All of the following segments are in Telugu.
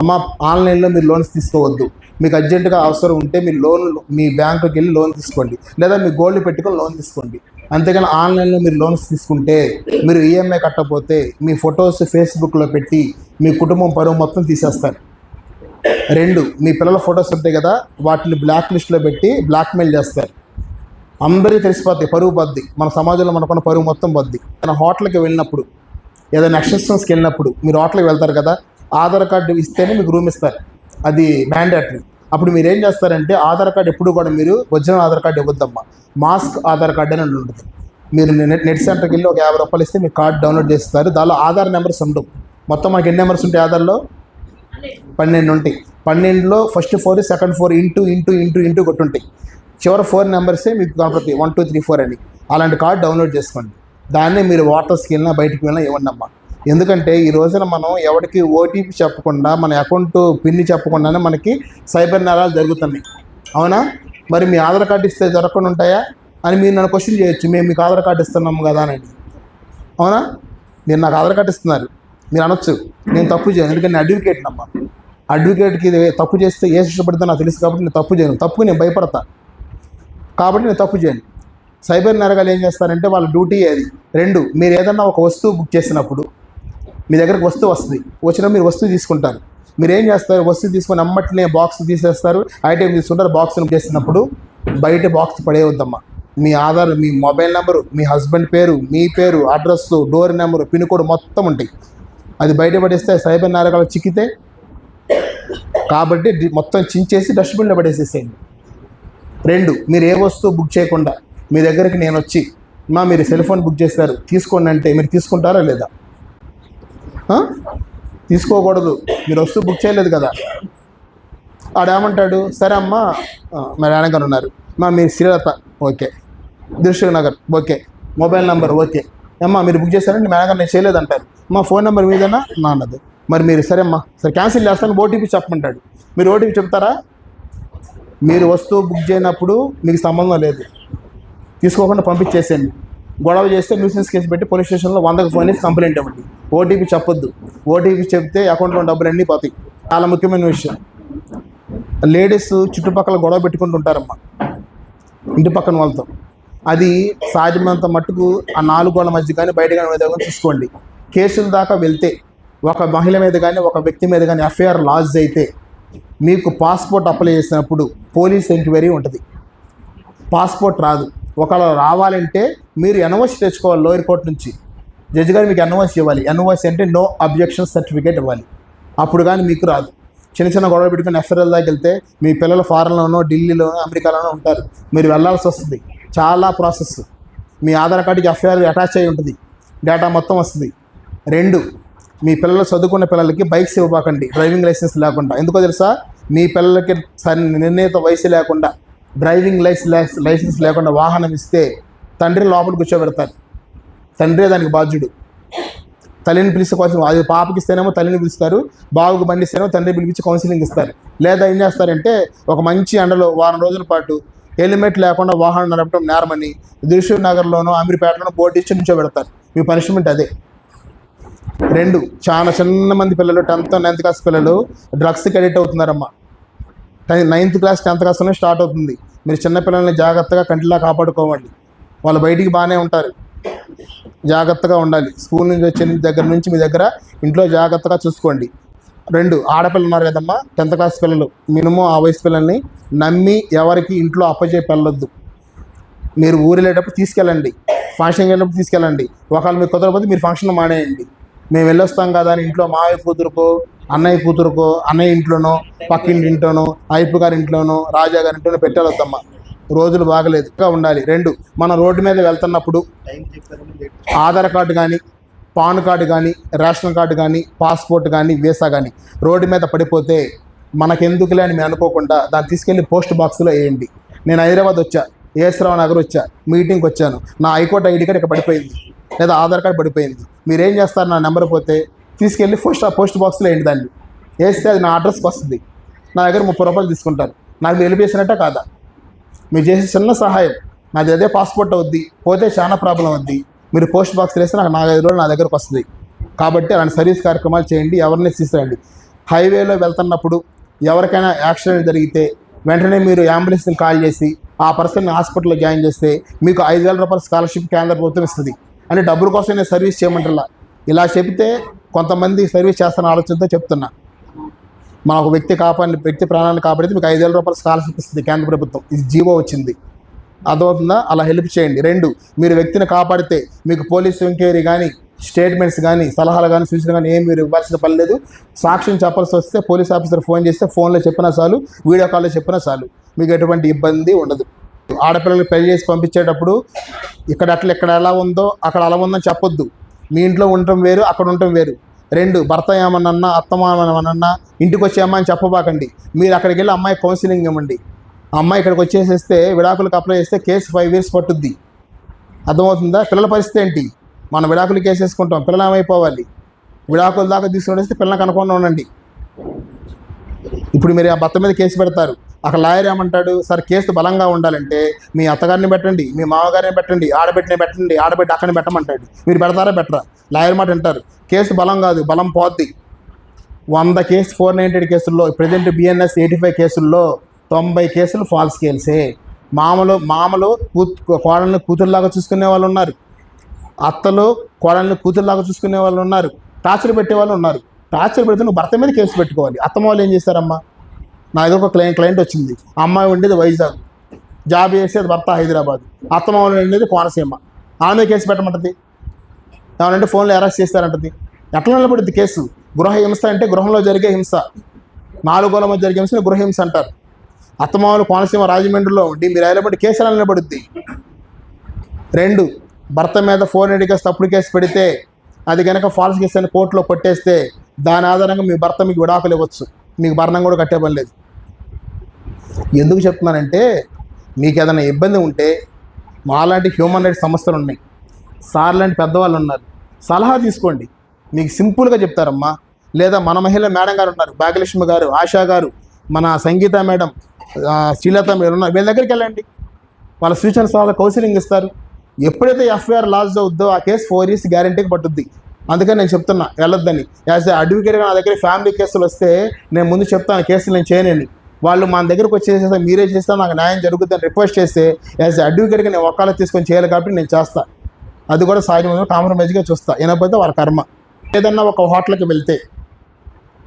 అమ్మ ఆన్లైన్లో మీరు లోన్స్ తీసుకోవద్దు. మీకు అర్జెంటుగా అవసరం ఉంటే మీరు లోన్ మీ బ్యాంకుకి వెళ్ళి లోన్ తీసుకోండి. లేదా మీ గోల్డ్ పెట్టుకొని లోన్ తీసుకోండి. అంతేగాని ఆన్లైన్లో మీరు లోన్స్ తీసుకుంటే మీరు ఈఎంఐ కట్టకపోతే మీ ఫొటోస్ ఫేస్బుక్లో పెట్టి మీ కుటుంబం పరువు మొత్తం తీసేస్తారు. రెండు మీ పిల్లల ఫొటోస్ ఉంటాయి కదా వాటిని బ్లాక్ లిస్ట్లో పెట్టి బ్లాక్మెయిల్ చేస్తారు. అందరికీ తెలిసిపోద్ది పరువు బద్ది మన సమాజంలో మనకున్న పరువు మొత్తం బద్ది మన హోటల్కి వెళ్ళినప్పుడు ఏదైనా ఎక్స్టెన్షన్స్కి వెళ్ళినప్పుడు మీరు హోటల్కి వెళ్తారు కదా ఆధార్ కార్డు ఇస్తేనే మీకు రూమ్ ఇస్తారు. అది మ్యాండేటరీ అప్పుడు మీరు ఏం చేస్తారంటే ఆధార్ కార్డు ఎప్పుడు కూడా మీరు ఒరిజినల్ ఆధార్ కార్డు ఇవ్వద్దమ్మా. మాస్క్ ఆధార్ కార్డు అని ఉంటుంది. మీరు నెట్ నెట్ సెంటర్కి వెళ్ళి ఒక యాభై రూపాయలు ఇస్తే మీ కార్డు డౌన్లోడ్ చేస్తారు. దానిలో ఆధార్ నెంబర్స్ ఉండవు. మొత్తం మనకి ఎన్ని నెంబర్స్ ఉంటాయి ఆధార్లో? పన్నెండు ఉంటాయి. పన్నెండులో first four second four into into into into కొట్టుంటాయి చివరి ఫోర్ నెంబర్సే మీకు కనపడతాయి వన్ టూ త్రీ ఫోర్ అని. అలాంటి కార్డు డౌన్లోడ్ చేసుకోండి. దాన్నే మీరు వాటర్స్కి వెళ్ళినా బయటికి వెళ్ళినా ఇవ్వండి అమ్మా ఎందుకంటే ఈ రోజున మనం ఎవరికి ఓటీపీ చెప్పకుండా మన అకౌంట్ పిన్ని చెప్పకుండానే మనకి సైబర్ నేరాలు జరుగుతున్నాయి. అవునా? మరి మీ ఆధార్ కార్డు ఇస్తే జరగకుండా ఉంటాయా? అని మీరు నన్ను క్వశ్చన్ చేయొచ్చు. మేము మీకు ఆధార్ కార్డు ఇస్తున్నాము కదా అని. అవునా? మీరు నాకు ఆధార్ కార్డు ఇస్తున్నారు. మీరు అనొచ్చు. నేను తప్పు చేయను. ఎందుకంటే అడ్వకేట్ నమ్మ అడ్వకేట్కి ఇది తప్పు చేస్తే ఏ శిక్ష నాకు తెలుసు కాబట్టి నేను తప్పు చేయను. తప్పుకు నేను భయపడతా. కాబట్టి నేను తప్పు చేయను. సైబర్ నేరగాలు ఏం చేస్తారంటే వాళ్ళ డ్యూటీ అది రెండు మీరు ఏదన్నా ఒక వస్తువు బుక్ చేసినప్పుడు మీ దగ్గరకు వస్తువు వస్తుంది. వచ్చినా మీరు వస్తువు తీసుకుంటారు. మీరు ఏం చేస్తారు? వస్తువు తీసుకొని అమ్మట్లే బాక్స్ తీసేస్తారు. ఐటెం తీసుకుంటారు. బాక్స్ చేసినప్పుడు బయట బాక్స్ పడేయొద్దమ్మా. మీ ఆధార్ మీ మొబైల్ నెంబరు మీ హస్బెండ్ పేరు మీ పేరు address door number pin code మొత్తం ఉంటాయి. అది బయట పడేస్తే సైబర్ నేరగాలు చిక్కితే కాబట్టి మొత్తం చించేసి డస్ట్బిన్లో పడేసేసేయండి. రెండు మీరు ఏ వస్తువు బుక్ చేయకుండా మీ దగ్గరికి నేను వచ్చి మా మీరు సెల్ ఫోన్ బుక్ చేస్తారు. తీసుకోండి అంటే మీరు తీసుకుంటారా లేదా? తీసుకోకూడదు. మీరు వస్తువు బుక్ చేయలేదు కదా. ఆడేమంటాడు సరే అమ్మా. మా నాన్నగారు ఉన్నారు. మా మీ Srilatha. Okay. Dilsukhnagar. Okay. Mobile number. Okay. అమ్మ మీరు బుక్ చేశారంటే మీ నాన్నగారు నేను చేయలేదు అంటారు. మా ఫోన్ నెంబర్ మీదేనా? నాన్నది మరి మీరు సరే అమ్మా. సరే క్యాన్సిల్ చేస్తాను. ఓటీపీ చెప్పమంటాడు. మీరు ఓటీపీ చెప్తారా? మీరు వస్తువు బుక్ చేయనప్పుడు మీకు సంబంధం లేదు. తీసుకోకుండా పంపించేసేయండి. గొడవ చేస్తే న్యూసెన్స్ కేసు పెట్టి పోలీస్ స్టేషన్లో వందకు ఫోన్ చేసి కంప్లైంట్ ఇవ్వండి. ఓటీపీ చెప్పొద్దు. ఓటీపీ చెప్తే అకౌంట్లో డబ్బులు అన్నీ పోతాయి. చాలా ముఖ్యమైన విషయం. లేడీస్ చుట్టుపక్కల గొడవ పెట్టుకుంటుంటారమ్మా ఇంటి పక్కన వాళ్ళతో. అది సాధ్యమైనంత మట్టుకు ఆ నాలుగు గోడల మధ్య కానీ బయట కానీ మీద కానీ చూసుకోండి. కేసుల దాకా వెళ్తే ఒక మహిళ మీద కానీ ఒక వ్యక్తి మీద కానీ ఎఫ్ఐఆర్ లాజ్ అయితే మీకు పాస్పోర్ట్ అప్లై చేసినప్పుడు పోలీస్ ఎంక్వైరీ ఉంటుంది. పాస్పోర్ట్ రాదు. ఒకవేళ రావాలంటే మీరు ఎన్ఓసి తెచ్చుకోవాలి లోయర్ కోర్ట్ నుంచి. జడ్జి గారు మీకు ఎన్ఓసి ఇవ్వాలి. ఎన్ఓసి అంటే నో అబ్జెక్షన్ సర్టిఫికేట్ ఇవ్వాలి. అప్పుడు కానీ మీకు రాదు. చిన్న చిన్న గొడవ పెట్టుకుని ఎఫ్ఐఆర్ దాకా వెళ్తే మీ పిల్లలు ఫారెన్లోనో ఢిల్లీలోనో అమెరికాలోనో ఉంటారు. మీరు వెళ్ళాల్సి వస్తుంది. చాలా ప్రాసెస్ మీ ఆధార్ కార్డుకి ఎఫ్ఐఆర్ అటాచ్ అయి ఉంటుంది. డేటా మొత్తం వస్తుంది. రెండు మీ పిల్లలు చదువుకున్న పిల్లలకి బైక్స్ ఇవ్వబాకండి డ్రైవింగ్ లైసెన్స్ లేకుండా. ఎందుకో తెలుసా? మీ పిల్లలకి సరి నిర్ణీత వయసు లేకుండా డ్రైవింగ్ లైసెన్స్ లైసెన్స్ లేకుండా వాహనం ఇస్తే తండ్రి లోపల కూర్చోబెడతారు. తండ్రే దానికి బాధ్యుడు. తల్లిని కోసం అది పాపకి ఇస్తేనేమో తల్లిని పిలుస్తారు బాబుకు బండి ఇస్తేనేమో తండ్రి పిలిపించి కౌన్సిలింగ్ ఇస్తారు. లేదా ఏం చేస్తారంటే ఒక మంచి ఎండలో వారం రోజుల పాటు హెల్మెట్ లేకుండా వాహనం నడపడం నేరమని దిల్షూర్ నగర్లోనో అమీర్పేటలోనో బోర్డు ఇచ్చి నుంచో పెడతారు మీ పనిష్మెంట్ అదే. రెండు చాలా చిన్న మంది పిల్లలు టెన్త్ నైన్త్ క్లాస్ పిల్లలు డ్రగ్స్కి అడిక్ట్ అవుతున్నారమ్మా. నైన్త్ క్లాస్ టెన్త్ క్లాస్లోనే స్టార్ట్ అవుతుంది. మీరు చిన్నపిల్లల్ని జాగ్రత్తగా కంటిలా కాపాడుకోవాలి. వాళ్ళు బయటికి బాగానే ఉంటారు. జాగ్రత్తగా ఉండాలి. స్కూల్ నుంచి వచ్చిన దగ్గర నుంచి మీ దగ్గర ఇంట్లో జాగ్రత్తగా చూసుకోండి. రెండు ఆడపిల్లలు ఉన్నారు కదమ్మా టెన్త్ క్లాస్ పిల్లలు. మినిమం ఆ వయసు పిల్లల్ని నమ్మి ఎవరికి ఇంట్లో అప్పచేసి వెళ్ళొద్దు మీరు ఊరు వెళ్ళేటప్పుడు తీసుకెళ్ళండి. ఫంక్షన్కి వెళ్ళినప్పుడు తీసుకెళ్ళండి. ఒకవేళ మీకు కుదరకపోతే మీరు ఫంక్షన్ మానేయండి. మేము వెళ్ళొస్తాం కదా అని ఇంట్లో మావయ్య కూతురుకో అన్నయ్య కూతురుకో అన్నయ్య ఇంట్లోనో పక్కింటి ఇంట్లోనో అయిపు గారి ఇంట్లోనో రాజా గారి ఇంట్లోనో పెట్టాలొద్దమ్మ. రోజులు బాగలేదు. ఇంకా ఉండాలి. రెండు మనం రోడ్డు మీద వెళ్తున్నప్పుడు ఆధార్ కార్డు కానీ పాన్ కార్డు కానీ రేషన్ కార్డు కానీ పాస్పోర్ట్ కానీ వీసా కానీ రోడ్డు మీద పడిపోతే మనకెందుకులే అని మేము అనుకోకుండా దాన్ని తీసుకెళ్ళి పోస్ట్ బాక్స్లో వేయండి. నేను హైదరాబాద్ వచ్చా ఏసరావు నగర్ వచ్చా మీటింగ్కి వచ్చాను. నా హైకోర్టు ఐడి కార్డ్ ఇక్కడ పడిపోయింది. లేదా ఆధార్ కార్డు పడిపోయింది. మీరేం చేస్తారు? నా నెంబర్ పోతే తీసుకెళ్ళి పోస్ట్ పోస్ట్ బాక్స్లో వేయండి దాన్ని? వేస్తే అది నా అడ్రస్కి వస్తుంది. నా దగ్గర ముప్పై రూపాయలు తీసుకుంటారు. నాకు మీరు కాదా? మీరు చేసే చిన్న సహాయం. నాది అదే పాస్పోర్ట్ అవుద్ది. పోతే చాలా ప్రాబ్లం అవుద్ది. మీరు పోస్ట్ బాక్స్ వేస్తే నాకు నాలుగైదు రోజులు నా దగ్గరకు వస్తుంది. కాబట్టి అలాంటి సర్వీస్ కార్యక్రమాలు చేయండి. అవేర్నెస్ తీసుకురండి. హైవేలో వెళ్తున్నప్పుడు ఎవరికైనా యాక్సిడెంట్ జరిగితే వెంటనే మీరు అంబులెన్స్ని కాల్ చేసి ఆ పర్సన్ని హాస్పిటల్లో జాయిన్ చేస్తే మీకు ఐదు వేల రూపాయల స్కాలర్షిప్ కేంద్ర ప్రభుత్వం ఇస్తుంది. అంటే డబ్బుల కోసం నేను సర్వీస్ చేయమంటారా? ఇలా చెబితే కొంతమంది సర్వీస్ చేస్తున్న ఆలోచనతో చెప్తున్నా. మన ఒక వ్యక్తి కాపాడి వ్యక్తి ప్రాణాన్ని కాపాడితే మీకు ఐదు వేల రూపాయల స్కాలర్షిప్ ఇస్తుంది కేంద్ర ప్రభుత్వం. ఇది జీవో వచ్చింది. అర్థమవుతుందా? అలా హెల్ప్ చేయండి. రెండు మీరు వ్యక్తిని కాపాడితే మీకు పోలీస్ ఎంక్వైరీ కానీ స్టేట్మెంట్స్ కానీ సలహాలు కానీ సూచనలు కానీ ఏం మీరు ఇవ్వాల్సిన పని లేదు. సాక్ష్యం చెప్పాల్సి వస్తే పోలీస్ ఆఫీసర్ ఫోన్ చేస్తే ఫోన్లో చెప్పినా చాలు వీడియో కాల్లో చెప్పినా చాలు. మీకు ఎటువంటి ఇబ్బంది ఉండదు. ఆడపిల్లలు పెళ్ళి చేసి పంపించేటప్పుడు ఇక్కడ అట్లా ఇక్కడ ఎలా ఉందో అక్కడ అలా ఉందని చెప్పొద్దు. మీ ఇంట్లో ఉండటం వేరు అక్కడ ఉండటం వేరు. రెండు భర్త ఏమన్నా అత్తమామన్నా ఇంటికి వచ్చేయమ్మా అని చెప్పబాకండి. మీరు అక్కడికి వెళ్ళి అమ్మాయి కౌన్సిలింగ్ ఇవ్వండి అమ్మాయి ఇక్కడికి వచ్చేసేస్తే విడాకులకు అప్లై చేస్తే కేసు ఫైవ్ ఇయర్స్ పట్టుద్ది. అర్థమవుతుందా? పిల్లల పరిస్థితి ఏంటి? మనం విడాకులు కేసేసుకుంటాం పిల్లలు ఏమైపోవాలి? విడాకుల దాకా తీసుకుని వస్తే పిల్లలు కనుక్కుండా ఉండండి. ఇప్పుడు మీరు ఆ భర్త మీద కేసు పెడతారు. అక్కడ లాయర్ ఏమంటాడు? సార్ కేసు బలంగా ఉండాలంటే మీ అత్తగారిని పెట్టండి మీ మామగారిని పెట్టండి ఆడబిడ్డని పెట్టండి ఆడబిడ్డ అక్కడిని పెట్టమంటాడు. మీరు పెడతారా పెట్టరా? లాయర్ మాట వింటారు. కేసు బలం కాదు బలం పోద్ది. వంద కేసు ఫోర్ నైంటీ కేసుల్లో ప్రజెంట్ బిఎన్ఎస్ ఎయిటీ ఫైవ్ కేసుల్లో తొంభై కేసులు ఫాల్స్ కేల్సే మామలు మామలు కూతు కోడల్ని కూతురులాగా చూసుకునే వాళ్ళు ఉన్నారు. అత్తలు కోడల్ని కూతురులాగా చూసుకునే వాళ్ళు ఉన్నారు. టార్చర్ పెట్టే వాళ్ళు ఉన్నారు. టార్చర్ పెడితే నువ్వు భర్త మీద కేసు పెట్టుకోవాలి. అత్తమ్మ వాళ్ళు ఏం చేస్తారమ్మా? నా దగ్గర ఒక క్లయింట్ క్లయింట్ వచ్చింది. అమ్మాయి ఉండేది వైజాగ్. జాబ్ చేసేది భర్త హైదరాబాద్. అత్తమామలు ఉండేది కోనసీమ. ఆమె కేసు పెట్టమంటది. ఏమనంటే ఫోన్లో అరెస్ట్ చేస్తారంటది. ఎట్లా నిలబడింది కేసు? గృహ హింస అంటే గృహంలో జరిగే హింస. నాలుగోల మధ్య జరిగే హింసని గృహ హింస అంటారు. అత్తమామలు కోనసీమ రాజమండ్రిలో ఉండి మీరు అయినప్పటి కేసు ఎలా నిలబడుద్ది? రెండు భర్త మీద ఫోన్ కేసు తప్పుడు కేసు పెడితే అది కనుక ఫాల్స్ కేసు అని కోర్టులో కొట్టేస్తే దాని ఆధారంగా మీ భర్త మీకు విడాకులు ఇవ్వచ్చు. మీకు భరణం కూడా కట్టే పని లేదు. ఎందుకు చెప్తున్నానంటే మీకు ఏదైనా ఇబ్బంది ఉంటే మాలాంటి హ్యూమన్ రైట్స్ సంస్థలు ఉన్నాయి. సార్ లాంటి పెద్దవాళ్ళు ఉన్నారు. సలహా తీసుకోండి. మీకు సింపుల్గా చెప్తారమ్మా. లేదా మన మహిళ మేడం గారు ఉన్నారు. భాగ్యలక్ష్మి గారు ఆశా గారు మన సంగీత మేడం శ్రీలత మీరు ఉన్నారు. వీళ్ళ దగ్గరికి వెళ్ళండి. వాళ్ళ సూచన సలహా కౌన్సిలింగ్ ఇస్తారు. ఎప్పుడైతే ఎఫ్ఐఆర్ లాస్ అవుద్దో ఆ కేసు ఫోర్ ఇయర్స్ గ్యారంటీకి పట్టుద్ది. అందుకని నేను చెప్తున్నా వెళ్ళొద్దని. యాజ్ ఏ అడ్వకేట్గా నా దగ్గర ఫ్యామిలీ కేసులు వస్తే నేను ముందు చెప్తాను కేసులు నేను చేయనని వాళ్ళు మన దగ్గరకు వచ్చేసేస్తే మీరే చేస్తే నాకు న్యాయం జరుగుతుందని రిక్వెస్ట్ చేస్తే యాజ్ అడ్వకేట్గా నేను ఒక్కళ్ళ తీసుకొని చేయాలి కాబట్టి నేను చేస్తాను అది కూడా సాధ్యమైన కాంప్రమైజ్గా చూస్తా. వినకపోతే వాళ్ళ కర్మ. ఏదన్నా ఒక హోటల్కి వెళ్తే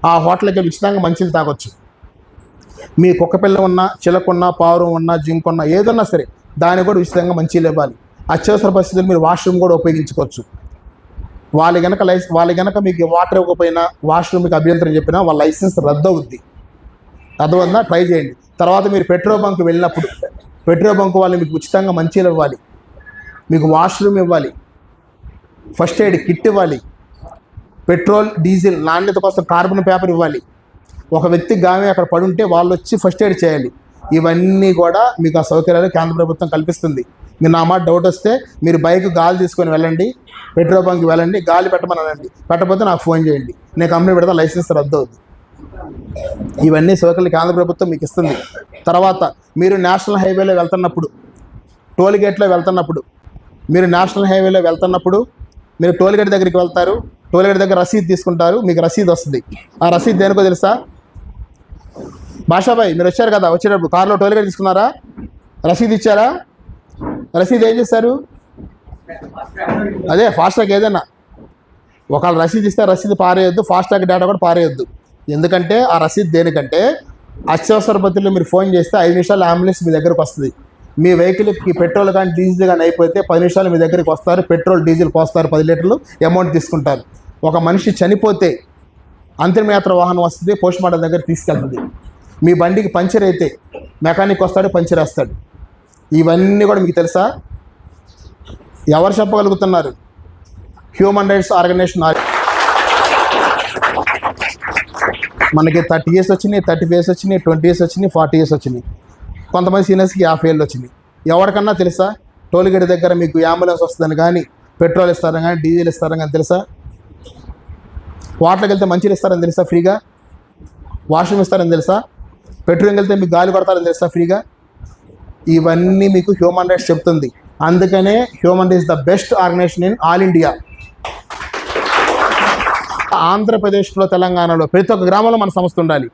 ఆ హోటల్కి ఉచితంగా మంచిలు తాగొచ్చు. మీ కుక్క పిల్ల ఉన్నా చిలకున్నా పావురం ఉన్నా జింకున్నా ఏదన్నా సరే దాన్ని కూడా ఉచితంగా మంచిలు ఇవ్వాలి. అత్యవసర పరిస్థితులు మీరు వాష్రూమ్ కూడా ఉపయోగించుకోవచ్చు. వాళ్ళు గనక లైస్ వాళ్ళు కనుక మీకు వాటర్ ఇవ్వకపోయినా వాష్రూమ్ మీకు అభ్యంతరం చెప్పినా వాళ్ళ లైసెన్స్ రద్దు అవుద్ది అర్థమవుతుందా ట్రై చేయండి. తర్వాత మీరు పెట్రోల్ బంక్ వెళ్ళినప్పుడు పెట్రోల్ బంక్ వాళ్ళు మీకు ఉచితంగా మంచీలు ఇవ్వాలి. మీకు వాష్రూమ్ ఇవ్వాలి. ఫస్ట్ ఎయిడ్ కిట్ ఇవ్వాలి. పెట్రోల్ డీజిల్ నాణ్యత కోసం కార్బన్ పేపర్ ఇవ్వాలి. ఒక వ్యక్తి గామే అక్కడ పడుంటే వాళ్ళు వచ్చి ఫస్ట్ ఎయిడ్ చేయాలి. ఇవన్నీ కూడా మీకు ఆ సౌకర్యాలు కేంద్ర ప్రభుత్వం కల్పిస్తుంది. మీరు నా మాట డౌట్ వస్తే మీరు బైక్ గాలి తీసుకొని వెళ్ళండి పెట్రోల్ బంక్ వెళ్ళండి గాలి పెట్టమని అనండి. పెట్టకపోతే నాకు ఫోన్ చేయండి. నేను కంపెనీ పెడతా లైసెన్స్ రద్దు అవుతుంది ఇవన్నీ సౌకర్యాలు ఆంధ్ర ప్రభుత్వం మీకు ఇస్తుంది. తర్వాత మీరు నేషనల్ హైవేలో వెళ్తున్నప్పుడు టోల్ గేట్లో వెళ్తున్నప్పుడు మీరు నేషనల్ హైవేలో వెళ్తున్నప్పుడు మీరు టోల్ గేట్ దగ్గరికి వెళ్తారు టోల్ గేట్ దగ్గర రసీదు తీసుకుంటారు మీకు రసీదు వస్తుంది. ఆ రసీదు దేనికో తెలుసా? భాషాభాయ్ మీరు వచ్చారు కదా వచ్చేటప్పుడు కార్లో టోల్ గేట్ తీసుకున్నారా? రసీదు ఇచ్చారా? రసీదు ఏం చేస్తారు? అదే ఫాస్ట్రాక్ ఏదైనా. ఒకవేళ రసీదు ఇస్తే రసీదు పారేయొద్దు ఫాస్ట్రాక్ డేటా కూడా పారేయొద్దు. ఎందుకంటే ఆ రసీదు దేనికంటే అత్యవసర పద్ధతిలో మీరు ఫోన్ చేస్తే ఐదు నిమిషాలు అంబులెన్స్ మీ దగ్గరకు వస్తుంది. మీ వెహికల్కి పెట్రోల్ కానీ డీజిల్ కానీ అయిపోతే పది నిమిషాలు మీ దగ్గరికి వస్తారు పెట్రోల్ డీజిల్ పోస్తారు పది లీటర్లు అమౌంట్ తీసుకుంటారు. ఒక మనిషి చనిపోతే అంతిమయాత్ర వాహనం వస్తుంది పోస్ట్ మార్టం దగ్గర తీసుకెళ్తుంది. మీ బండికి పంచర్ అయితే మెకానిక్ వస్తాడు పంచర్ వేస్తాడు. ఇవన్నీ కూడా మీకు తెలుసా? ఎవరు చెప్పగలుగుతున్నారు? హ్యూమన్ రైట్స్ ఆర్గనైజేషన్ ఆర్- మనకి థర్టీ ఇయర్స్ వచ్చినాయి థర్టీ ఇయర్స్ వచ్చినాయి ట్వంటీ ఇయర్స్ వచ్చినాయి ఫార్టీ ఇయర్స్ వచ్చినాయి. కొంతమంది సీనియర్స్కి యాభై ఏళ్ళు వచ్చినాయి. ఎవరికన్నా తెలుసా? టోల్ గేట్ దగ్గర మీకు అంబులెన్స్ వస్తుందని కానీ పెట్రోల్ ఇస్తారని కానీ డీజిల్ ఇస్తారని కానీ తెలుసా? వాటర్కి వెళ్తే మంచిలు ఇస్తారని తెలుసా ఫ్రీగా వాష్రూమ్ ఇస్తారని తెలుసా? పెట్రోల్కి వెళ్తే మీకు గాలి కొడతారని తెలుసా ఫ్రీగా ఇవన్నీ మీకు హ్యూమన్ రైట్స్ చెప్తుంది. అందుకనే human rights the best organization in all India ఆంధ్రప్రదేశ్లో తెలంగాణలో ప్రతి ఒక్క గ్రామంలో మన సంస్థ ఉండాలి.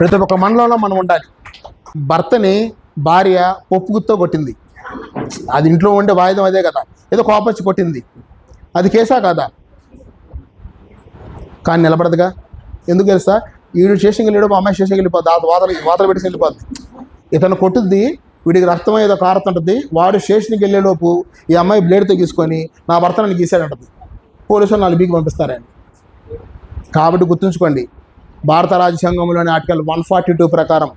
ప్రతి ఒక్క మండలంలో మనం ఉండాలి. భర్తని భార్య పప్పుగుత్తో కొట్టింది. అది ఇంట్లో ఉండే వాయిదం అదే కదా. ఏదో కోపచ్చి కొట్టింది. అది కేసా కాదా? కానీ నిలబడదుగా. ఎందుకు తెలుసా? వీడు స్టేషన్కి వెళ్ళాడు మా అమ్మాయి స్టేషన్కి వెళ్ళిపోద్ది. ఆ వాతలు వాతలు పెట్టి వెళ్ళిపోద్ది. ఇతను కొట్టుద్ది వీడికి రక్తం ఏదో కారుతుంటుంది వాడు స్టేషన్కి వెళ్ళేలోపు ఈ అమ్మాయి బ్లేడ్తో గీసుకొని నా భర్త నన్ను గీసాడంటుంది పోలీసులు వాళ్ళు బీకి పంపిస్తారండి. కాబట్టి గుర్తుంచుకోండి భారత రాజ్యాంగంలోని ఆర్టికల్ వన్ ఫార్టీ టూ ప్రకారం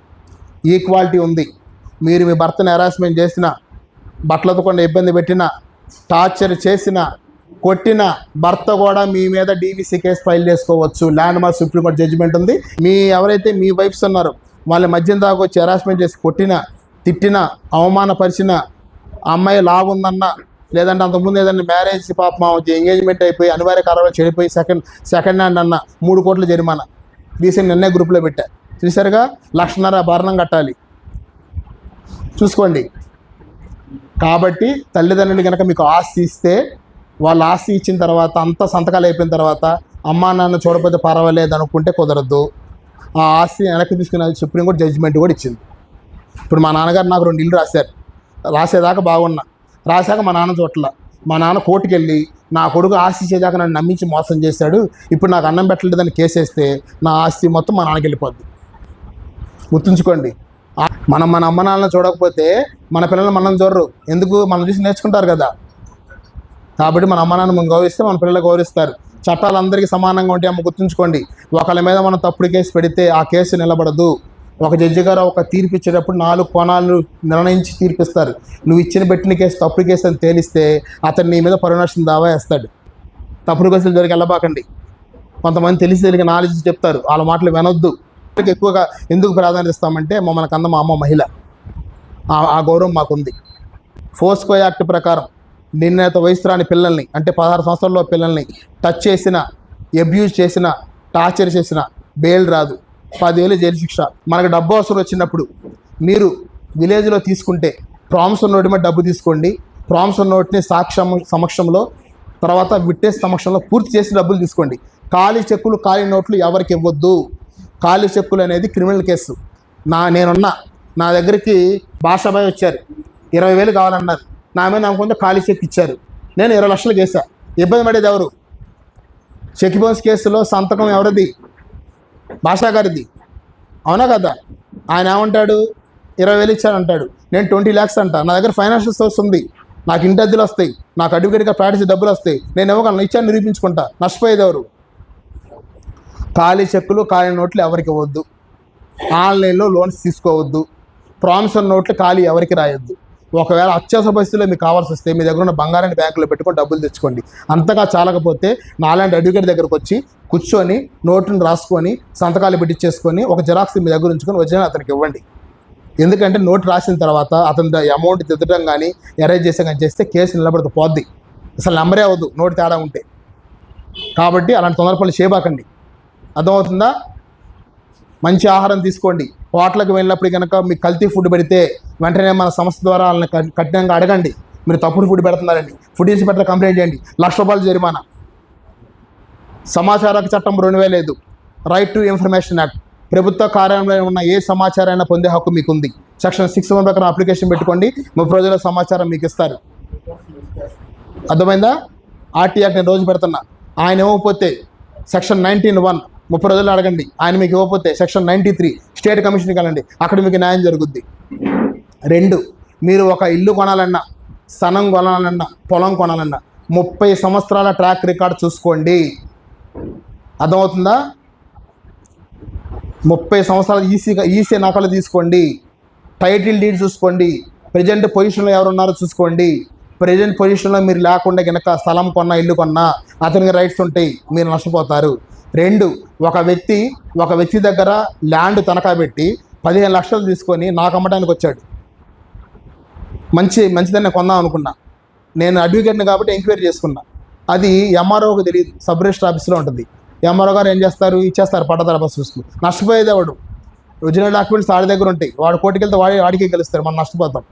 ఈక్వాలిటీ ఉంది. మీరు మీ భర్తను హెరాస్మెంట్ చేసిన బట్టలతకుండా ఇబ్బంది పెట్టిన టార్చర్ చేసిన కొట్టిన భర్త కూడా మీ మీద డీవీసీ కేసు ఫైల్ చేసుకోవచ్చు. Land mark supreme court judgement ఉంది. మీ ఎవరైతే మీ వైఫ్స్ ఉన్నారో వాళ్ళ మధ్యం దాకా వచ్చి హెరాస్మెంట్ చేసి కొట్టిన తిట్టిన అవమానపరిచిన అమ్మాయి లాగుందన్న లేదంటే అంతకుముందు ఏదైనా మ్యారేజ్ పాప ఎంగేజ్మెంట్ అయిపోయి అనివార్య కారణంలో చెడిపోయి సెకండ్ సెకండ్ హ్యాండ్ అన్న మూడు కోట్ల జరిమానా. రీసెంట్ నిన్నే గ్రూప్లో పెట్టా. చూసారుగా లక్షన్నర భరణం కట్టాలి. చూసుకోండి. కాబట్టి తల్లిదండ్రులు కనుక మీకు ఆస్తి ఇస్తే వాళ్ళు ఆస్తి ఇచ్చిన తర్వాత అంత సంతకాలు అయిపోయిన తర్వాత అమ్మా నాన్న చూడకపోతే పర్వాలేదు అనుకుంటే కుదరద్దు ఆ ఆస్తి వెనక్కి తీసుకున్న సుప్రీంకోర్టు జడ్జిమెంట్ కూడా ఇచ్చింది. ఇప్పుడు మా నాన్నగారు నాకు రెండు ఇల్లు రాశారు. రాసేదాకా బాగున్నా. రాశాక మా నాన్న చోట్ల. మా నాన్న కోర్టుకు వెళ్ళి నా కొడుకు ఆస్తి చేశాక నన్ను నమ్మించి మోసం చేశాడు. ఇప్పుడు నాకు అన్నం పెట్టలేదని కేసేస్తే నా ఆస్తి మొత్తం మా నాన్నకి వెళ్ళిపోద్ది. గుర్తుంచుకోండి. మనం మన అమ్మ నాన్నలను చూడకపోతే మన పిల్లలు మనం చూడరు. ఎందుకు? మనం చూసి నేర్చుకుంటారు కదా. కాబట్టి మన అమ్మ నాన్న మనం గౌరవిస్తే మన పిల్లలు గౌరవిస్తారు. చట్టాలు అందరికీ సమానంగా ఉంటే అమ్మ గుర్తుంచుకోండి. ఒకళ్ళ మీద మనం తప్పుడు కేసు పెడితే ఆ కేసు నిలబడదు. ఒక జడ్జి గారు ఒక తీర్పు ఇచ్చేటప్పుడు నాలుగు కోణాలు నిర్ణయించి తీర్పిస్తారు. నువ్వు ఇచ్చిన పెట్టిన కేసు తప్పుడు కేసు అని తేలిస్తే అతను నీ మీద పరుణాశం దావా వేస్తాడు. తప్పుడు కేసులు జరిగి వెళ్ళబాకండి కొంతమంది తెలిసి తెలియక నాలెడ్జ్ చెప్తారు. వాళ్ళ మాటలు వినొద్దు. ఎక్కువగా ఎందుకు ప్రాధాన్యత ఇస్తామంటే మమ్మల్ని కన్న మా అమ్మ మహిళ. ఆ- గౌరవం మాకుంది. ఫోర్స్కో యాక్ట్ ప్రకారం నిర్ణీత వయసు రాని పిల్లల్ని అంటే పదహారు సంవత్సరాల్లో పిల్లల్ని టచ్ చేసిన అబ్యూజ్ చేసిన టార్చర్ చేసిన బెయిల్ రాదు. పదేళ్ళు జైలు శిక్ష. మనకు డబ్బు అవసరం వచ్చినప్పుడు మీరు విలేజ్లో తీసుకుంటే ప్రామిస్ నోటి మీద డబ్బు తీసుకోండి. ప్రామిస్ నోట్ని సాక్ష్యం సమక్షంలో తర్వాత విట్నెస్ సమక్షంలో పూర్తి చేసి డబ్బులు తీసుకోండి. ఖాళీ చెక్కులు ఖాళీ నోట్లు ఎవరికి ఇవ్వద్దు. ఖాళీ చెక్కులు అనేది క్రిమినల్ కేసు. నా నేనున్నా నా దగ్గరికి భాషాభాయ్ వచ్చారు. ఇరవై వేలు కావాలన్నారు. నా మీద కొంత ఖాళీ చెక్ ఇచ్చారు. నేను ఇరవై లక్షలు వేసా ఇబ్బంది పడేది ఎవరు? చెక్ బౌన్స్ కేసులో సంతకం ఎవరిది? భాషా గారిది. అవునా కదా? ఆయన ఏమంటాడు? ఇరవై వేలు ఇచ్చానంటాడు నేను ట్వంటీ ల్యాక్స్ అంట. నా దగ్గర ఫైనాన్షియల్ సోర్స్ ఉంది. నాకు ఇంటి అద్దెలు వస్తాయి. నాకు అడ్వకేట్గా ప్రాక్టీస్ డబ్బులు వస్తాయి. నేను ఇవ్వగలను ఇచ్చాను నిరూపించుకుంటా. నష్టపోయేది ఎవరు? ఖాళీ చెక్కులు ఖాళీ నోట్లు ఎవరికి ఇవ్వద్దు. ఆన్లైన్లో లోన్స్ తీసుకోవద్దు. ప్రామిసర్ నోట్లు ఖాళీ ఎవరికి రాయొద్దు. ఒకవేళ అత్యవసర పరిస్థితుల్లో మీకు కావాల్సి వస్తే మీ దగ్గర ఉన్న బంగారాన్ని బ్యాంకులో పెట్టుకొని డబ్బులు తెచ్చుకోండి. అంతగా చాలకపోతే నాలాంటి అడ్వకేట్ దగ్గరకు వచ్చి కూర్చొని నోటును రాసుకొని సంతకాలు పెట్టించేసుకొని ఒక జిరాక్స్ మీ దగ్గర ఉంచుకొని వచ్చిన అతనికి ఇవ్వండి. ఎందుకంటే నోటు రాసిన తర్వాత అతని అమౌంట్ తిద్దడం కానీ ఎరేజ్ చేసే కానీ చేస్తే కేసు నిలబడితే పోద్ది. అసలు నెంబరే అవ్వదు నోటు తేడా ఉంటే. కాబట్టి అలాంటి తొందర పనులు చేయబాకండి అర్థమవుతుందా? మంచి ఆహారం తీసుకోండి. హోటల్కి వెళ్ళినప్పుడు కనుక మీకు కల్తీ ఫుడ్ పెడితే వెంటనే మన సంస్థ ద్వారా వాళ్ళని కఠినంగా అడగండి. మీరు తప్పుడు ఫుడ్ పెడుతున్నారండి ఫుడ్ ఇన్స్పెక్టర్ కంప్లైంట్ చేయండి. లక్ష రూపాయలు జరిమానా. సమాచార చట్టం రెండు వేల ఐదు. రైట్ టు ఇన్ఫర్మేషన్ యాక్ట్ ప్రభుత్వ కార్యాలయంలో ఉన్న ఏ సమాచారాన్ని పొందే హక్కు మీకు ఉంది సెక్షన్ సిక్స్ వన్ ప్రకారం అప్లికేషన్ పెట్టుకోండి. ముప్పై రోజుల సమాచారం మీకు ఇస్తారు. అర్థమైందా? ఆర్టీ యాక్ట్ నేను రోజు పెడుతున్నా. ఆయన ఇవ్వకపోతే సెక్షన్ నైన్టీన్ వన్ ముప్పై రోజులు అడగండి. ఆయన మీకు ఇవ్వకపోతే సెక్షన్ నైంటీ త్రీ స్టేట్ కమిషన్కి వెళ్ళండి. అక్కడ మీకు న్యాయం జరుగుద్ది. రెండు మీరు ఒక ఇల్లు కొనాలన్నా స్థలం కొనాలన్నా పొలం కొనాలన్నా ముప్పై సంవత్సరాల ట్రాక్ రికార్డ్ చూసుకోండి. అర్థమవుతుందా? ముప్పై సంవత్సరాలు ఈసీగా ఈసీ నకలు తీసుకోండి. టైటిల్ డీడ్ చూసుకోండి. ప్రజెంట్ పొజిషన్లో ఎవరున్నారో చూసుకోండి. ప్రజెంట్ పొజిషన్లో మీరు లేకుండా కనుక స్థలం కొన్నా ఇల్లు కొన్నా అతనికి రైట్స్ ఉంటాయి. మీరు నష్టపోతారు. రెండు ఒక వ్యక్తి ఒక వ్యక్తి దగ్గర ల్యాండ్ తనఖా పెట్టి పదిహేను లక్షలు తీసుకొని నాకు అమ్మడానికి వచ్చాడు. మంచి మంచిదని కొందాం అనుకున్నా. నేను అడ్వకేట్ని కాబట్టి ఎంక్వైరీ చేసుకున్నా. అది ఎంఆర్ఓకి తెలియదు సబ్ రిజిస్టర్ ఆఫీస్లో ఉంటుంది. ఎంఆర్ఓ గారు ఏం చేస్తారు? ఇచ్చేస్తారు పట్టదార బస్ చూసుకుని నష్టపోయేది వాడు ఒరిజినల్ డాక్యుమెంట్స్ వాడి దగ్గర ఉంటాయి. వాడు కోటికెళ్తే వెళ్తే వాడి వాడికి గెలుస్తారు. మనం నష్టపోతాం.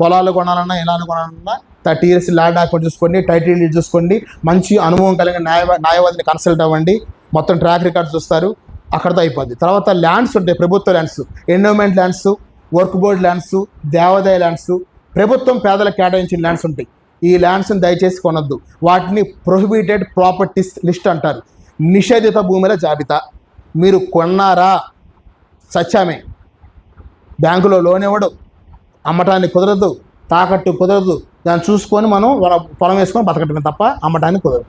పొలాలు కొనాలన్నా ఎలా కొనాలన్నా థర్టీ ఇయర్స్ ల్యాండ్ డాక్యుమెంట్ చూసుకోండి టైటిల్ చూసుకోండి. మంచి అనుభవం కలిగిన న్యాయ న్యాయవాదిని కన్సల్ట్ అవ్వండి. మొత్తం ట్రాక్ రికార్డ్స్ చూస్తారు. అక్కడతో అయిపోద్ది. తర్వాత ల్యాండ్స్ ఉంటాయి. ప్రభుత్వ lands endowment lands work board lands దేవాదాయ ల్యాండ్స్ ప్రభుత్వం పేదలకు కేటాయించిన ల్యాండ్స్ ఉంటాయి. ఈ ల్యాండ్స్ని దయచేసి కొనొద్దు. వాటిని ప్రొహిబిటెడ్ ప్రాపర్టీస్ లిస్ట్ అంటారు. నిషేధిత భూముల జాబితా. మీరు కొన్నారా? సత్యామే. బ్యాంకులో లోన్ ఇవ్వడు. అమ్మటానికి కుదరదు. తాకట్టు కుదరదు. దాన్ని చూసుకొని మనం పొలం వేసుకొని బతకటమే తప్ప అమ్మటానికి కుదరదు.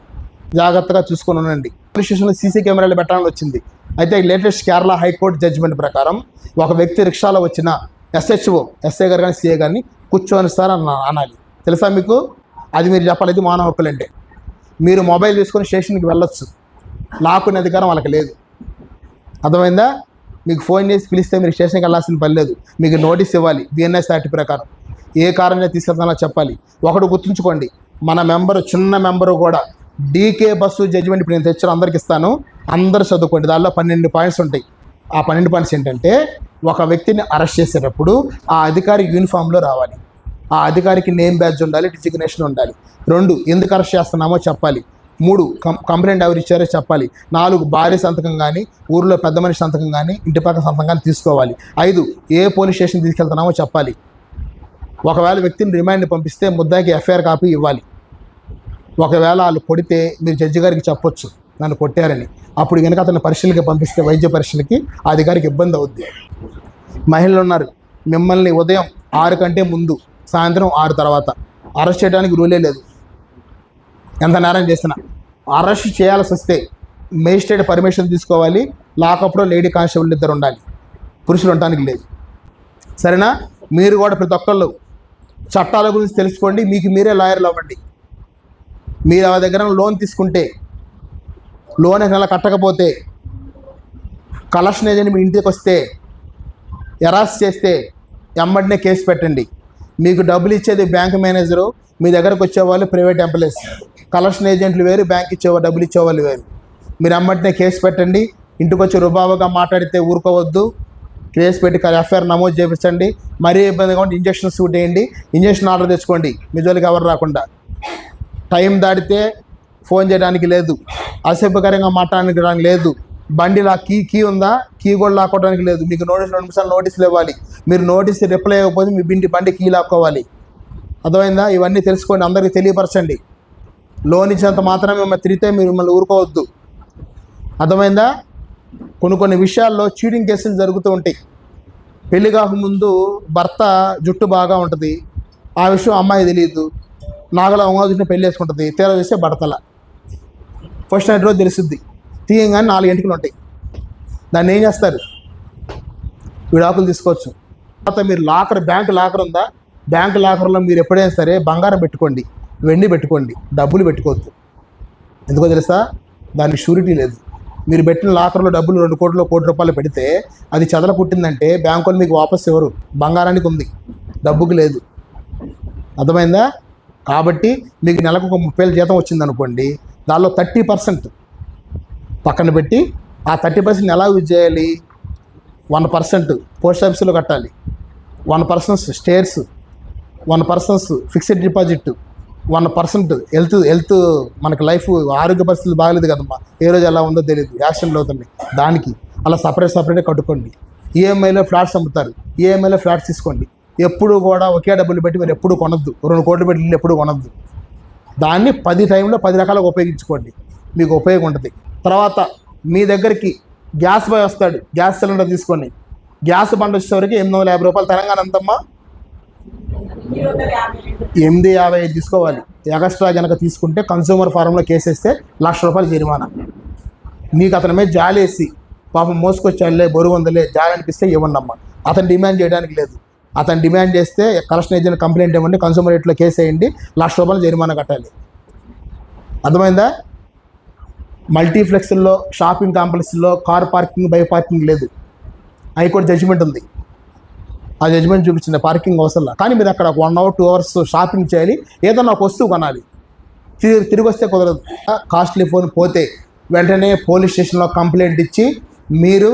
జాగ్రత్తగా చూసుకొని ఉండండి. పోలీస్ స్టేషన్లో సీసీ కెమెరాలు పెట్టాలని వచ్చింది. అయితే లేటెస్ట్ కేరళ హైకోర్టు జడ్జిమెంట్ ప్రకారం ఒక వ్యక్తి రిక్షాలో వచ్చిన ఎస్హెచ్ఓ ఎస్ఐ గారు కానీ సిఏ గారిని కూర్చొని సార్ అన్న అనాలి. తెలుసా మీకు? అది మీరు చెప్పాలి ఇది మానవ హక్కులంటే. మీరు మొబైల్ తీసుకొని స్టేషన్కి వెళ్ళొచ్చు. లాక్కునే అధికారం వాళ్ళకి లేదు. అర్థమైందా? మీకు ఫోన్ చేసి పిలిస్తే మీరు స్టేషన్కి వెళ్ళాల్సిన పని లేదు. మీకు నోటీస్ ఇవ్వాలి. బిఎన్ఎస్ యాక్ట్ ప్రకారం. ఏ కారణంగా తీసుకెళ్తానో చెప్పాలి. ఒకటి గుర్తుంచుకోండి. మన మెంబరు చిన్న మెంబరు కూడా డీకే బస్సు జడ్జిమెంట్ ఇప్పుడు నేను తెచ్చిన అందరికి ఇస్తాను. అందరూ చదువుకోండి. దానిలో పన్నెండు పాయింట్స్ ఉంటాయి. ఆ పన్నెండు పాయింట్స్ ఏంటంటే ఒక వ్యక్తిని అరెస్ట్ చేసేటప్పుడు ఆ అధికారి యూనిఫామ్లో రావాలి. ఆ అధికారికి నేమ్ బ్యాడ్జ్ ఉండాలి డిజిగ్నేషన్ ఉండాలి. రెండు ఎందుకు అరెస్ట్ చేస్తున్నామో చెప్పాలి. మూడు కం కంప్లైంట్ ఎవరు ఇచ్చారో చెప్పాలి. నాలుగు భార్య సంతకం కానీ ఊర్లో పెద్ద మనిషి సంతకం కానీ ఇంటి పక్క సంతకం కానీ తీసుకోవాలి. ఐదు ఏ పోలీస్ స్టేషన్ తీసుకెళ్తున్నామో చెప్పాలి. ఒకవేళ వ్యక్తిని రిమాండ్ పంపిస్తే ముద్దాకి ఎఫ్ఐఆర్ కాపీ ఇవ్వాలి. ఒకవేళ వాళ్ళు కొడితే మీరు జడ్జి గారికి చెప్పొచ్చు నన్ను కొట్టారని. అప్పుడు కనుక అతను పరీక్షలకి పంపిస్తే వైద్య పరీక్షలకి ఆ అధికారికి ఇబ్బంది అవుద్ది. మహిళలు ఉన్నారు. మిమ్మల్ని ఉదయం ఆరు కంటే ముందు సాయంత్రం ఆరు తర్వాత అరెస్ట్ చేయడానికి రూలే లేదు. ఎంత నేరం చేసినా. అరెస్ట్ చేయాల్సి వస్తే మేజిస్ట్రేట్ పర్మిషన్ తీసుకోవాలి. లాకప్లో లేడీ కానిస్టేబుల్ ఇద్దరు ఉండాలి. పురుషులు ఉండటానికి లేదు. సరేనా? మీరు కూడా ప్రతి ఒక్కళ్ళు చట్టాల గురించి తెలుసుకోండి. మీకు మీరే లాయర్లు అవ్వండి. మీరు ఆ దగ్గర లోన్ తీసుకుంటే లోన్ నెల కట్టకపోతే కలెక్షన్ ఏజెంట్ మీ ఇంటికి వస్తే ఎరాస్ చేస్తే ఎమ్మడినే కేసు పెట్టండి. మీకు డబ్బులు ఇచ్చేది బ్యాంక్ మేనేజరు మీ దగ్గరకు వచ్చేవాళ్ళు ప్రైవేట్ ఎంప్లాయీస్. కలెక్షన్ ఏజెంట్లు వేరు బ్యాంక్ ఇచ్చేవాళ్ళు డబ్బులు ఇచ్చేవాళ్ళు వేరు. మీరు అమ్మటినే కేసు పెట్టండి. ఇంటికి వచ్చి రుబాబుగా మాట్లాడితే ఊరుకోవద్దు. కేసు పెట్టి ఎఫ్ఐఆర్ నమోదు చేయించండి మరీ ఇబ్బందిగా ఉంటే ఇంజక్షన్ సూట్ వేయండి. ఇంజక్షన్ ఆర్డర్ తెచ్చుకోండి. మీ జోలికి ఎవరు రాకుండా. టైం దాటితే ఫోన్ చేయడానికి లేదు. అసభ్యకరంగా మాట్లాడడానికి లేదు. బండిలా కీ కీ ఉందా? కీ కూడా లాక్కోవడానికి లేదు. మీకు నోటీస్ రెండు నిమిషాలు నోటీసులు ఇవ్వాలి మీరు నోటీస్ రిప్లై ఇవ్వకపోతే మీ బింటి బండి కీ లాక్కోవాలి. అర్థమైందా? ఇవన్నీ తెలుసుకోండి అందరికీ తెలియపరచండి. లోన్ ఇచ్చినంత మాత్రమే మిమ్మల్ని తిరిగితే మీరు మిమ్మల్ని ఊరుకోవద్దు. అర్థమైందా? కొన్ని కొన్ని విషయాల్లో చీటింగ్ కేసులు జరుగుతూ ఉంటాయి. పెళ్ళి కాకముందు భర్త జుట్టు బాగా ఉంటుంది. ఆ విషయం అమ్మాయి తెలియదు. నాగల జుట్టు పెళ్ళి చేసుకుంటుంది. తీరా చేస్తే భర్తల ఫస్ట్ నైట్ రోజు తెలుస్తుంది తీయంగానే నాలుగు ఎంటికలు ఉంటాయి. దాన్ని ఏం చేస్తారు? విడాకులు తీసుకోవచ్చు. తర్వాత మీరు లాకర్ బ్యాంక్ లాకర్ ఉందా? బ్యాంక్ లాకర్లో మీరు ఎప్పుడైనా సరే బంగారం పెట్టుకోండి. వెండి పెట్టుకోండి. డబ్బులు పెట్టుకోవద్దు. ఎందుకో తెలుసా? దానికి షూరిటీ లేదు. మీరు పెట్టిన లాకర్లో డబ్బులు రెండు కోట్లు కోటి రూపాయలు పెడితే అది చదల పుట్టిందంటే బ్యాంకులు మీకు వాపస్ ఇవ్వరు. బంగారానికి ఉంది. డబ్బుకి లేదు. అర్థమైందా? కాబట్టి మీకు నెలకు ఒక ముప్పై వేల జీతం వచ్చింది అనుకోండి దానిలో థర్టీ పర్సెంట్ పక్కన పెట్టి ఆ థర్టీ పర్సెంట్ ఎలా యూజ్ చేయాలి? వన్ పర్సెంట్ పోస్ట్ ఆఫీసులో కట్టాలి. One persons stairs one persons fixed deposit one percent health health మనకి లైఫ్ ఆరోగ్య పరిస్థితులు బాగలేదు కదమ్మా. ఏ రోజు ఎలా ఉందో తెలియదు యాక్సిడెంట్లు అవుతుంది దానికి అలా సపరేట్ సపరేట్గా కట్టుకోండి. ఈఎంఐలో ఫ్లాట్స్ అమ్ముతారు. ఈఎంఐలో ఫ్లాట్స్ తీసుకోండి. ఎప్పుడు కూడా ఒకే డబ్బులు పెట్టి మీరు ఎప్పుడు కొనద్దు. రెండు కోట్లు పెట్టి ఇల్లు ఎప్పుడు కొనద్దు. దాన్ని పది టైంలో పది రకాలుగా ఉపయోగించుకోండి. మీకు ఉపయోగం ఉంటుంది. తర్వాత మీ దగ్గరికి గ్యాస్ బాయ్ వస్తాడు. గ్యాస్ సిలిండర్ తీసుకొని గ్యాస్ బండ వచ్చేసరికి ఎనిమిది వందల యాభై రూపాయలు. తెలంగాణ ఎంతమ్మా ఎనిమిది యాభై ఐదు తీసుకోవాలి. ఎగస్ట్రా కనుక తీసుకుంటే కన్సూమర్ ఫారంలో కేసేస్తే లక్ష రూపాయలు జరిమానా. నీకు అతని మీద జాలేసి పాపం మోసుకొచ్చాడులే బరువు ఉందలే జాలి అనిపిస్తే ఇవ్వండి అమ్మ అతను డిమాండ్ చేయడానికి లేదు. అతను డిమాండ్ చేస్తే కలెక్షన్ ఏజెంట్ కంప్లైంట్ ఇవ్వండి కన్సూమర్ రేట్లో కేసు వేయండి లక్ష రూపాయలు జరిమానా కట్టాలి. అర్థమైందా? మల్టీప్లెక్స్ల్లో షాపింగ్ కాంప్లెక్స్లో కార్ పార్కింగ్ బై పార్కింగ్ లేదు. హైకోర్టు జడ్జిమెంట్ ఉంది. ఆ జడ్జిమెంట్ చూపించింది పార్కింగ్ అవసరం కానీ మీరు అక్కడ one hour two hours shopping చేయాలి ఏదన్నా ఒక వస్తువు కొనాలి. తిరిగి తిరిగి వస్తే కుదరదు. కాస్ట్లీ ఫోన్ పోతే వెంటనే పోలీస్ స్టేషన్లో కంప్లైంట్ ఇచ్చి మీరు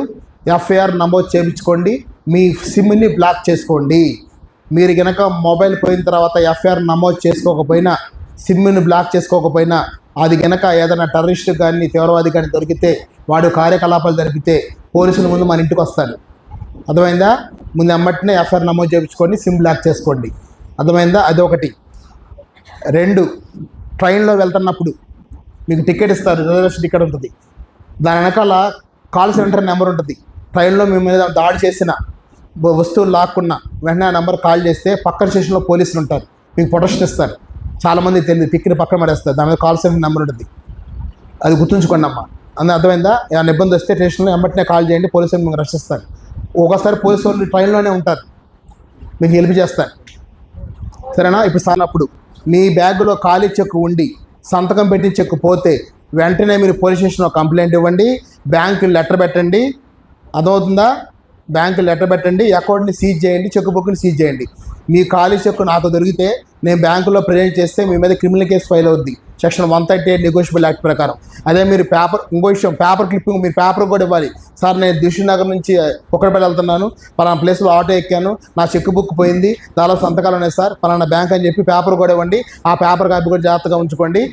ఎఫ్ఐఆర్ నమోదు చేయించుకోండి. మీ సిమ్ని బ్లాక్ చేసుకోండి. మీరు కనుక మొబైల్ పోయిన తర్వాత ఎఫ్ఐఆర్ నమోదు చేసుకోకపోయినా సిమ్ని బ్లాక్ చేసుకోకపోయినా అది కనుక ఏదైనా టెర్రరిస్ట్ కానీ తీవ్రవాది కానీ దొరికితే వాడు కార్యకలాపాలు జరిపితే పోలీసుల ముందు మన ఇంటికి వస్తారు అర్థమైందా? ముందు అమ్మటినే ఎఫ్ఐఆర్ నమోదు చేయించుకోండి సిమ్ బ్లాక్ చేసుకోండి. అర్థమైందా? అది ఒకటి. రెండు ట్రైన్లో వెళ్తున్నప్పుడు మీకు టికెట్ ఇస్తారు. రిజర్వేషన్ టికెట్ ఉంటుంది. దాని వెనకాల కాల్ సెంటర్ నెంబర్ ఉంటుంది. ట్రైన్లో మీ మీద దాడి చేసిన వస్తువులు లాక్కున్న వెంటనే ఆ నెంబర్ కాల్ చేస్తే పక్కన స్టేషన్లో పోలీసులు ఉంటారు. మీకు ప్రొటెక్షన్ ఇస్తారు. చాలామంది తెలియదు. పిక్కిని పక్కన పడేస్తారు. దాని మీద కాల్ సెంటర్ నెంబర్ ఉంటుంది. అది గుర్తుంచుకోండి అమ్మా. అందు అర్థమైందా? ఏమైనా ఇబ్బంది వస్తే స్టేషన్లో వెంటనే కాల్ చేయండి. పోలీసులు మీకు రక్షిస్తారు. ఒకసారి పోలీసు వాళ్ళు ట్రైన్లోనే ఉంటారు. మీకు హెల్ప్ చేస్తారు. సరేనా? ఇప్పుడు సానప్పుడు మీ బ్యాగులో ఖాళీ చెక్ ఉండి సంతకం పెట్టి చెక్ పోతే వెంటనే మీరు పోలీస్ స్టేషన్లో కంప్లైంట్ ఇవ్వండి. బ్యాంకు లెటర్ పెట్టండి. అర్థమవుతుందా? బ్యాంకు లెటర్ పెట్టండి అకౌంట్ని సీజ్ చేయండి చెక్ బుక్ని సీజ్ చేయండి. మీ ఖాళీ చెక్ నాకు దొరికితే నేను బ్యాంకులో ప్రజెంట్ చేస్తే మీ మీద క్రిమినల్ కేసు ఫైల్ అవుద్ది. Section one thirty eight negotiable act ప్రకారం. అదే మీరు పేపర్ ఇంకో విషయం పేపర్ క్లిప్పింగ్ మీరు పేపర్ కూడా ఇవ్వాలి. సార్ నేను దిల్షుక్ నగర్ నుంచి ఒకటిపల్లి వెళ్తున్నాను. పలానా ప్లేస్లో ఆటో ఎక్కాను. నా చెక్ బుక్ పోయింది. దాదాపు సంతకాలు ఉన్నాయి సార్. పలానా బ్యాంక్ అని చెప్పి పేపర్ కూడా ఇవ్వండి. ఆ పేపర్ కాపీ కూడా జాగ్రత్తగా ఉంచుకోండి.